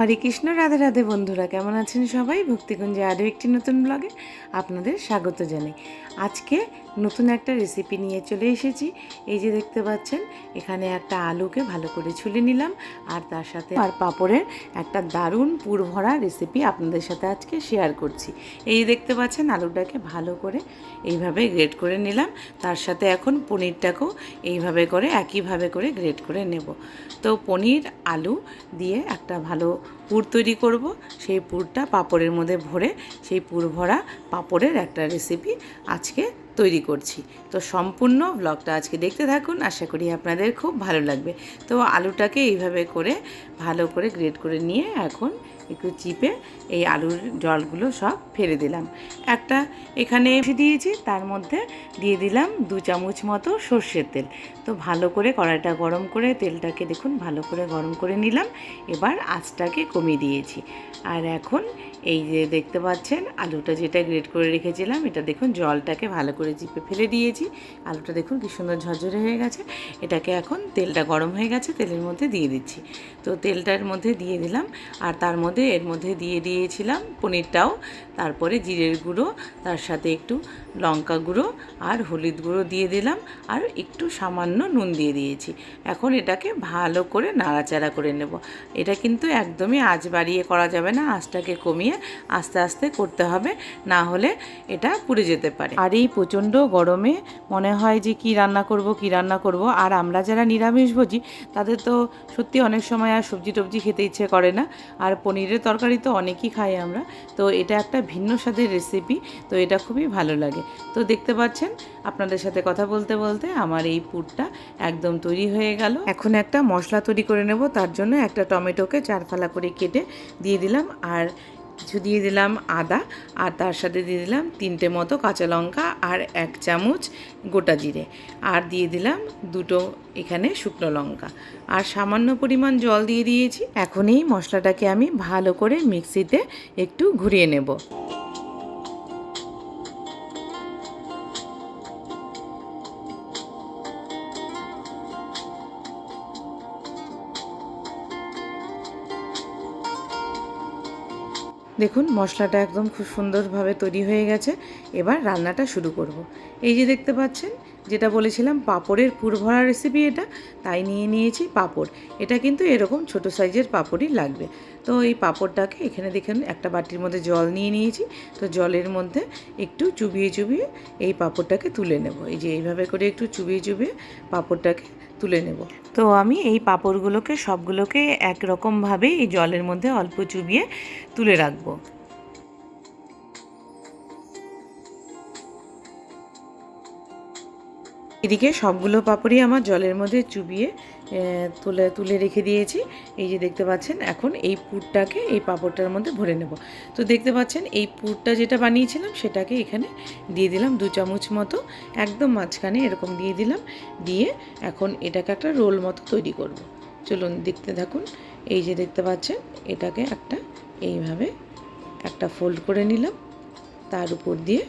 হরে কৃষ্ণ, রাধে রাধে বন্ধুরা, কেমন আছেন সবাই? ভক্তিকুঞ্জে আরও একটি নতুন ব্লগে আপনাদের স্বাগত জানাই। আজকে নতুন একটা রেসিপি নিয়ে চলে এসেছি। এই যে দেখতে পাচ্ছেন, এখানে একটা আলুকে ভালো করে ছুলে নিলাম। আর তার সাথে আর পাঁপড়ের একটা দারুণ পুর ভরা রেসিপি আপনাদের সাথে আজকে শেয়ার করছি। এই দেখতে পাচ্ছেন, আলুটাকে ভালো করে এইভাবে গ্রেট করে নিলাম। তার সাথে এখন পনিরটাকেও এইভাবে করে, একইভাবে করে গ্রেট করে নেব। তো পনির, আলু দিয়ে একটা ভালো পুর তৈরি করব। সেই পুরটা পাপড়ের মধ্যে ভরে সেই পুর ভরা পাপড়ের একটা রেসিপি আজকে তৈরি করছি। তো সম্পূর্ণ ব্লগটা আজকে দেখতে থাকুন। আশা করি আপনাদের খুব ভালো লাগবে। তো আলুটাকে এইভাবে করে ভালো করে গ্রেট করে নিয়ে এখন একটু চিপে এই আলুর জলগুলো সব ফেলে দিলাম। একটা এখানে এসে দিয়েছি, তার মধ্যে দিয়ে দিলাম দু চামচ মতো সর্ষের তেল। তো ভালো করে কড়াইটা গরম করে তেলটাকে দেখুন ভালো করে গরম করে নিলাম, এবার আঁচটাকে কমিয়ে দিয়েছি। আর এখন এই যে দেখতে পাচ্ছেন আলুটা যেটা গ্রেট করে রেখেছিলাম, এটা দেখুন জলটাকে ভালো করে চিপে ফেলে দিয়েছি। আলুটা দেখুন কি সুন্দর ঝরঝরে হয়ে গেছে, এটাকে এখন তেলটা গরম হয়ে গেছে, তেলের মধ্যে দিয়ে দিচ্ছি। তো তেলটার মধ্যে দিয়ে দিলাম আর তার মধ্যে এর মধ্যে দিয়ে দিয়েছিলাম পনিরটাও। তারপরে জিরের গুঁড়ো, তার সাথে একটু লঙ্কা গুঁড়ো আর হলুদ গুঁড়ো দিয়ে দিলাম আর একটু সামান্য নুন দিয়ে দিয়েছি। এখন এটাকে ভালো করে নাড়াচাড়া করে নেব। এটা কিন্তু একদমই আঁচ বাড়িয়ে করা যাবে না, আঁচটাকে কমিয়ে আস্তে আস্তে করতে হবে, না হলে এটা পুড়ে যেতে পারে। আর এই প্রচণ্ড গরমে মনে হয় যে কি রান্না করব, কি রান্না করব, আর আমরা যারা নিরামিষভোজী তাদের তো সত্যি অনেক সময় আর সবজি টবজি খেতে ইচ্ছে করে না। আর পনিরের তরকারি তো অনেকই খাই আমরা। তো এটা একটা ভিন্ন স্বাদের রেসিপি তো এটা খুবই ভালো লাগে। তো দেখতে পাচ্ছেন, আপনাদের সাথে কথা বলতে বলতে আমার এই পুরটা একদম তৈরি হয়ে গেল। এখন একটা মশলা তৈরি করে নেব, তার জন্য একটা টমেটোকে চারফালা করে কেটে দিয়ে দিলাম। আর কিছু দিয়ে দিলাম আদা, আর তার সাথে দিয়ে দিলাম তিনটে মতো কাঁচা লঙ্কা আর এক চামচ গোটা জিরে। আর দিয়ে দিলাম দুটো এখানে শুকনো লঙ্কা। আর সামান্য পরিমাণ জল দিয়ে দিয়েছি। এখন এই মশলাটাকে আমি ভালো করে মিক্সিতে একটু ঘুরিয়ে নেব। দেখুন, মশলাটা একদম খুব সুন্দরভাবে তৈরি হয়ে গেছে। এবার রান্নাটা শুরু করব। এই যে দেখতে পাচ্ছেন, যেটা বলেছিলাম, পাপড়ের পুর ভরা রেসিপি এটা, তাই নিয়ে নিয়েছি পাপড়। এটা কিন্তু এরকম ছোট সাইজের পাপড়ই লাগবে। তো এই পাপড়টাকে এখানে দেখেন, একটা বাটির মধ্যে জল নিয়ে নিয়েছি। তো জলের মধ্যে একটু চুবিয়ে চুবিয়ে এই পাপড়টাকে তুলে নেব। এই যে এইভাবে করে একটু চুবিয়ে চুবিয়ে পাঁপড়টাকে তুলে নেব। তো আমি এই পাঁপড়গুলোকে সবগুলোকে একরকমভাবে এই জলের মধ্যে অল্প চুবিয়ে তুলে রাখব। এদিকে সবগুলো পাপড়ই আমার জলের মধ্যে চুবিয়ে তুলে তুলে রেখে দিয়েছি। এই যে দেখতে পাচ্ছেন, এখন এই পুরটাকে এই পাপড়টার মধ্যে ভরে নেব। তো দেখতে পাচ্ছেন, এই পুরটা যেটা বানিয়েছিলাম, সেটাকে এখানে দিয়ে দিলাম দু চামচ মতো। একদম মাঝখানে এরকম দিয়ে দিলাম। দিয়ে এখন এটাকে একটা রোল মতো তৈরি করব। চলুন দেখতে থাকুন। এই যে দেখতে পাচ্ছেন, এটাকে একটা এইভাবে একটা ফোল্ড করে নিলাম। তার উপর দিয়ে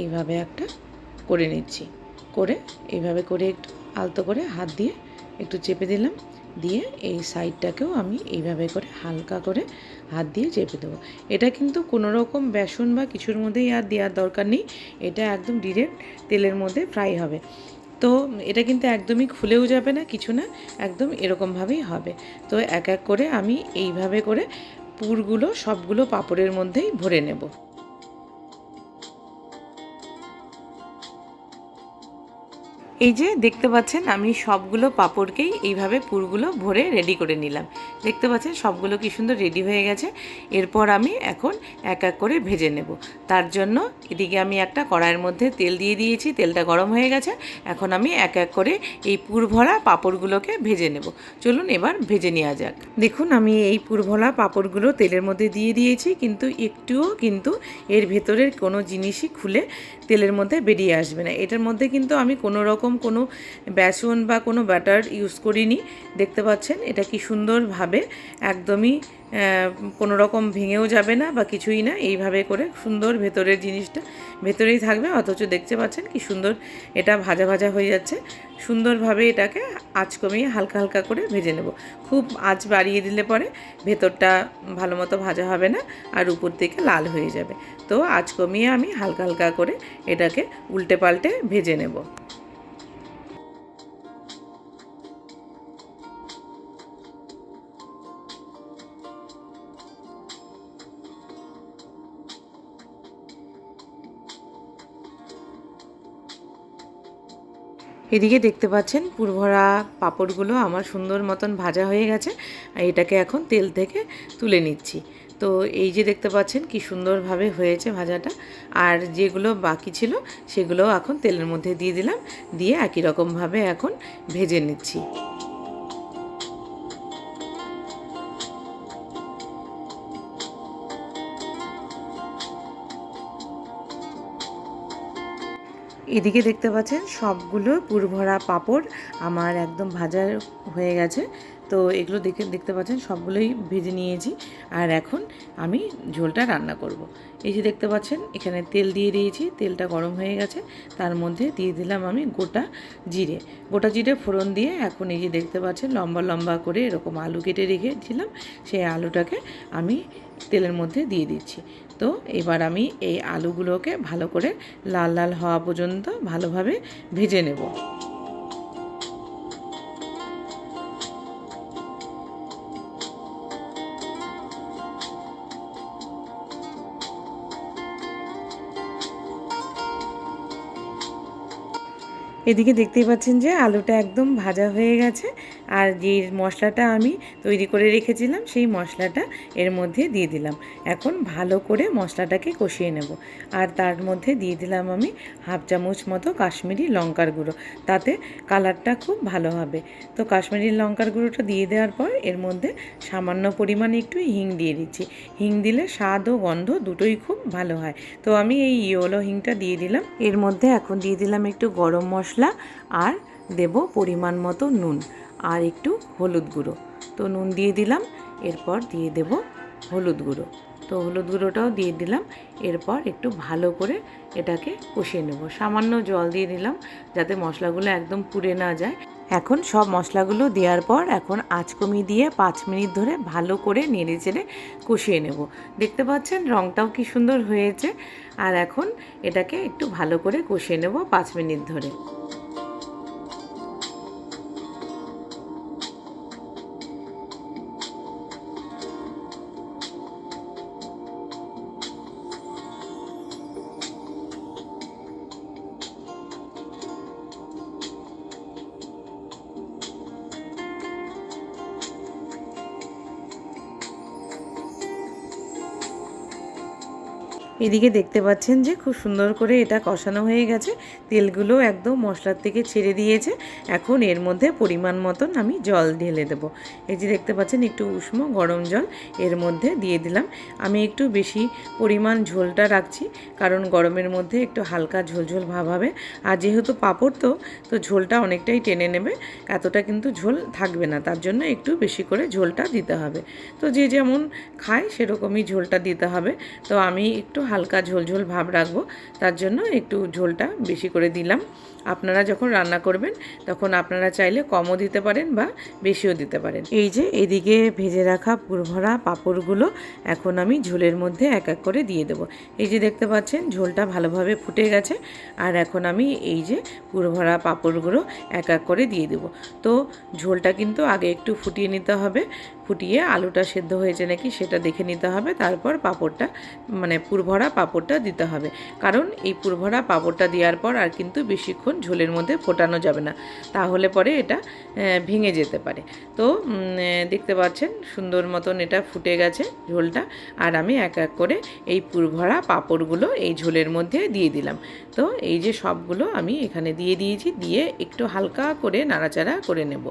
এইভাবে একটা করে নিচ্ছি। করে এইভাবে করে একটু আলতো করে হাত দিয়ে একটু চেপে দিলাম। দিয়ে এই সাইডটাকেও আমি এইভাবে করে হালকা করে হাত দিয়ে চেপে দেবো। এটা কিন্তু কোনো রকম বেসন বা কিছুর মধ্যেই আর দেওয়ার দরকার নেই। এটা একদম ডিরেক্ট তেলের মধ্যে ফ্রাই হবে। তো এটা কিন্তু একদমই খুলেও যাবে না, কিছু না, একদম এরকমভাবেই হবে। তো এক এক করে আমি এইভাবে করে পুরগুলো সবগুলো পাপড়ের মধ্যেই ভরে নেব। এই যে দেখতে পাচ্ছেন, আমি সবগুলো পাপড়কেই এইভাবে পুরগুলো ভরে রেডি করে নিলাম। দেখতে পাচ্ছেন, সবগুলো কি সুন্দর রেডি হয়ে গেছে। এরপর আমি এখন এক এক করে ভেজে নেব। তার জন্য এদিকে আমি একটা কড়াইয়ের মধ্যে তেল দিয়ে দিয়েছি, তেলটা গরম হয়ে গেছে। এখন আমি এক এক করে এই পুর ভরা পাঁপড়গুলোকে ভেজে নেব। চলুন এবার ভেজে নেওয়া যাক। দেখুন, আমি এই পুর ভরা পাঁপড়গুলো তেলের মধ্যে দিয়ে দিয়েছি, কিন্তু একটুও কিন্তু এর ভেতরের কোনো জিনিসই খুলে তেলের মধ্যে বেরিয়ে আসবে না। এটার মধ্যে কিন্তু আমি কোনো রকম রকম কোনো বেসন বা কোনো ব্যাটার ইউজ করিনি। দেখতে পাচ্ছেন, এটা কি সুন্দরভাবে একদমই কোনো রকম ভেঙেও যাবে না বা কিছুই না। এইভাবে করে সুন্দর ভেতরের জিনিসটা ভেতরেই থাকবে, অথচ দেখতে পাচ্ছেন কি সুন্দর এটা ভাজা ভাজা হয়ে যাচ্ছে। সুন্দরভাবে এটাকে আঁচ কমিয়ে হালকা হালকা করে ভেজে নেব। খুব আঁচ বাড়িয়ে দিলে পরে ভেতরটা ভালো মতো ভাজা হবে না আর উপর থেকে লাল হয়ে যাবে। তো আঁচ কমিয়ে আমি হালকা হালকা করে এটাকে উল্টে পাল্টে ভেজে নেব। এদিকে দেখতে পাচ্ছেন পুরভরা পাঁপড়গুলো আমার সুন্দর মতন ভাজা হয়ে গেছে, আর এটাকে এখন তেল থেকে তুলে নিচ্ছি। তো এই যে দেখতে পাচ্ছেন কি সুন্দরভাবে হয়েছে ভাজাটা, আর যেগুলো বাকি ছিল সেগুলো এখন তেলের মধ্যে দিয়ে দিলাম, দিয়ে একই রকমভাবে এখন ভেজে নিচ্ছি। এদিকে দেখতে পাচ্ছেন সবগুলো পুরভরা পাঁপড় আমার একদম ভাজা হয়ে গেছে। তো এগুলো দেখে, দেখতে পাচ্ছেন সবগুলোই ভেজে নিয়েছি। আর এখন আমি ঝোলটা রান্না করব। এই যে দেখতে পাচ্ছেন, এখানে তেল দিয়ে দিয়েছি, তেলটা গরম হয়ে গেছে। তার মধ্যে দিয়ে দিলাম আমি গোটা জিরে। গোটা জিরে ফোড়ন দিয়ে এখন এই যে দেখতে পাচ্ছেন, লম্বা লম্বা করে এরকম আলু কেটে রেখেছিলাম। সেই আলুটাকে আমি তেলের মধ্যে দিয়ে দিচ্ছি। তো এবার আমি এই আলুগুলোকে ভালো করে লাল লাল হওয়া পর্যন্ত ভালোভাবে ভেজে নেব। এদিকে দেখতেই পাচ্ছেন যে আলুটা একদম ভাজা হয়ে গেছে। আর যে মশলাটা আমি তৈরি করে রেখেছিলাম, সেই মশলাটা এর মধ্যে দিয়ে দিলাম। এখন ভালো করে মশলাটাকে কষিয়ে নেব। আর তার মধ্যে দিয়ে দিলাম আমি হাফ চামচ মতো কাশ্মীরি লঙ্কার গুঁড়ো। তাতে কালারটা খুব ভালো হবে। তো কাশ্মীরি লঙ্কার গুঁড়োটা দিয়ে দেওয়ার পর এর মধ্যে সামান্য পরিমাণে একটু হিং দিয়ে দিচ্ছি। হিং দিলে স্বাদ ও গন্ধ দুটোই খুব ভালো হয়। তো আমি এই ইয়োলো হিংটা দিয়ে দিলাম। এর মধ্যে এখন দিয়ে দিলাম একটু গরম মশলা আর দেব পরিমাণ মতো নুন। আর একটু হলুদ গুঁড়ো। তো নুন দিয়ে দিলাম, এরপর দিয়ে দেব হলুদ গুঁড়ো। তো হলুদ গুঁড়োটাও দিয়ে দিলাম, এরপর একটু ভালো করে এটাকে কষিয়ে নেব। সামান্য জল দিয়ে দিলাম, যাতে মশলাগুলো একদম পুড়ে না যায়। এখন সব মশলাগুলো দেওয়ার পর এখন আঁচ কমিয়ে দিয়ে পাঁচ মিনিট ধরে ভালো করে নেড়ে চেড়ে কষিয়ে নেব। দেখতে পাচ্ছেন রঙটাও কি সুন্দর হয়েছে। আর এখন এটাকে একটু ভালো করে কষিয়ে নেব পাঁচ মিনিট ধরে। এদিকে দেখতে পাচ্ছেন যে খুব সুন্দর করে এটা কষানো হয়ে গেছে। তেলগুলো একদম মশলার থেকে ছেড়ে দিয়েছে। এখন এর মধ্যে পরিমাণ মতন আমি জল ঢেলে দেবো। এই যে দেখতে পাচ্ছেন একটু উষ্ণ গরম জল এর মধ্যে দিয়ে দিলাম। আমি একটু বেশি পরিমাণ ঝোলটা রাখছি, কারণ গরমের মধ্যে একটু হালকা ঝোলঝোল ভাব হবে। আর যেহেতু পাঁপড় তো তো ঝোলটা অনেকটাই টেনে নেবে। এতটা কিন্তু ঝোল থাকবে না, তার জন্য একটু বেশি করে ঝোলটা দিতে হবে। তো যে যেমন খায় সেরকমই ঝোলটা দিতে হবে। তো আমি একটু হালকা ঝোলঝোল ভাব রাখব। তার জন্য একটু ঝোলটা বেশি করে দিলাম। আপনারা যখন রান্না করবেন, তখন আপনারা চাইলে কমও দিতে পারেন বা বেশিও দিতে পারেন। এই যে, এদিকে ভেজে রাখা পুরভরা পাঁপড়গুলো এখন আমি ঝোলের মধ্যে এক এক করে দিয়ে দেবো। এই যে, দেখতে পাচ্ছেন, ঝোলটা ভালোভাবে ফুটে গেছে। আর এখন আমি এই যে পুরভরা পাঁপড়গুলো এক এক করে দিয়ে দেবো। তো ঝোলটা কিন্তু আগে একটু ফুটিয়ে নিতে হবে। ফুটিয়ে আলুটা সেদ্ধ হয়েছে নাকি সেটা দেখে নিতে হবে। তারপর পাঁপড়টা মানে পুরভরা পাঁপড়টা দিতে হবে। কারণ এই পুরভরা পাঁপড়টা দেওয়ার পর আর কিন্তু বেশিক্ষণ ঝোলের মধ্যে ফোটানো যাবে না। তাহলে পরে এটা ভেঙে যেতে পারে। তো দেখতে পাচ্ছেন সুন্দর মতন এটা ফুটে গেছে ঝোলটা। আর আমি এক এক করে এই পুরভরা পাঁপড়গুলো এই ঝোলের মধ্যে দিয়ে দিলাম। তো এই যে সবগুলো আমি এখানে দিয়ে দিয়েছি, দিয়ে একটু হালকা করে নাড়াচাড়া করে নেব।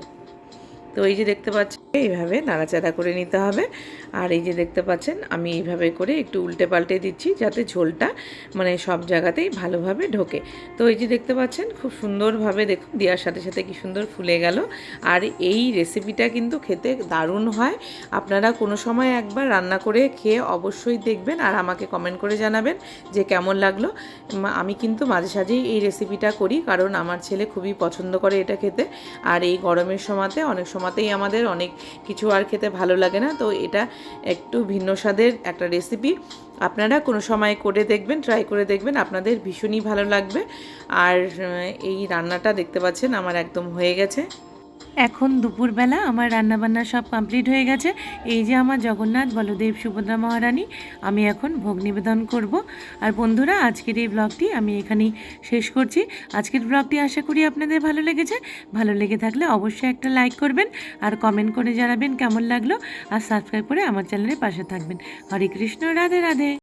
তো এই যে দেখতে পাচ্ছেন, এইভাবে নাড়াচাড়া করে নিতে হবে। আর এই যে দেখতে পাচ্ছেন, আমি এইভাবে করে একটু উল্টে পাল্টে দিচ্ছি যাতে ঝোলটা মানে সব জায়গাতেই ভালোভাবে ঢোকে। তো এই যে দেখতে পাচ্ছেন, খুব সুন্দরভাবে দেখুন, দেওয়ার সাথে সাথে কি সুন্দর ফুলে গেল। আর এই রেসিপিটা কিন্তু খেতে দারুণ হয়। আপনারা কোনো সময় একবার রান্না করে খেয়ে অবশ্যই দেখবেন আর আমাকে কমেন্ট করে জানাবেন যে কেমন লাগল। আমি কিন্তু মাঝে সাঝেই এই রেসিপিটা করি কারণ আমার ছেলে খুবই পছন্দ করে এটা খেতে। আর এই গরমের সময়তে অনেক সময়তেই আমাদের অনেক কিছু আর খেতে ভালো লাগে না। তো এটা একটু ভিন্ন স্বাদের একটা রেসিপি আপনারা কোনো সময় করে দেখবেন ট্রাই করে দেখবেন, আপনাদের ভীষণই ভালো লাগবে। আর এই রান্নাটা দেখতে পাচ্ছেন, আমার একদম হয়ে গেছে। এখন দুপুরবেলা আমার রান্নাবান্না সব কমপ্লিট হয়ে গেছে। এই যে আমার জগন্নাথ, বলদেব, সুভদ্রা মহারানী, আমি এখন ভোগ নিবেদন করব। আর বন্ধুরা, আজকের এই ব্লগটি আমি এখানেই শেষ করছি। আজকের ব্লগটি আশা করি আপনাদের ভালো লেগেছে। ভালো লেগে থাকলে অবশ্যই একটা লাইক করবেন আর কমেন্ট করে জানাবেন কেমন লাগল। আর সাবস্ক্রাইব করে আমার চ্যানেলের পাশে থাকবেন। হরে কৃষ্ণ, রাধে রাধে।